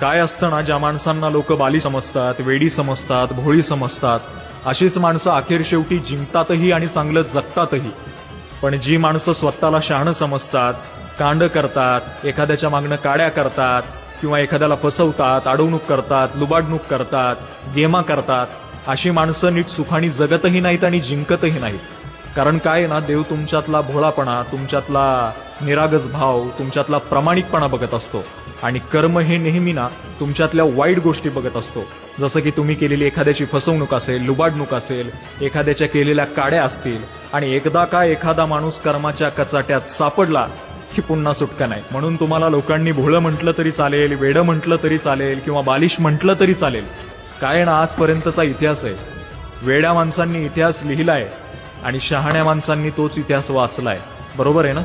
काय असतं ना ज्या माणसांना लोक बाली समजतात वेडी समजतात भोळी समजतात अशीच माणसं अखेर शेवटी जिंकतातही आणि चांगलं जगतातही. पण जी माणसं स्वतःला शहाणं समजतात कांड करतात एखाद्याच्या मागणं काड्या करतात किंवा एखाद्याला फसवतात अडवणूक करतात लुबाडणूक करतात गेमा करतात अशी माणसं नीट सुखाने जगतही नाहीत आणि जिंकतही नाहीत. कारण काय आहे ना देव तुमच्यातला भोळापणा तुमच्यातला निरागस भाव तुमच्यातला प्रामाणिकपणा बघत असतो. आणि कर्म हे नेहमी ना तुमच्यातल्या वाईट गोष्टी बघत असतो. जसं की तुम्ही केलेली एखाद्याची फसवणूक असेल लुबाडणूक असेल एखाद्याच्या केलेल्या काड्या असतील आणि एकदा का एखादा माणूस कर्माच्या कचाट्यात सापडला की पुन्हा सुटका नाही. म्हणून तुम्हाला लोकांनी भोळं म्हटलं तरी चालेल वेडं म्हटलं तरी चालेल किंवा बालिश म्हटलं तरी चालेल. काय ना आजपर्यंतचा इतिहास आहे. वेड्या माणसांनी इतिहास लिहिलाय आणि शहाण्या माणसांनी तोच इतिहास वाचलाय. बरोबर आहे ना?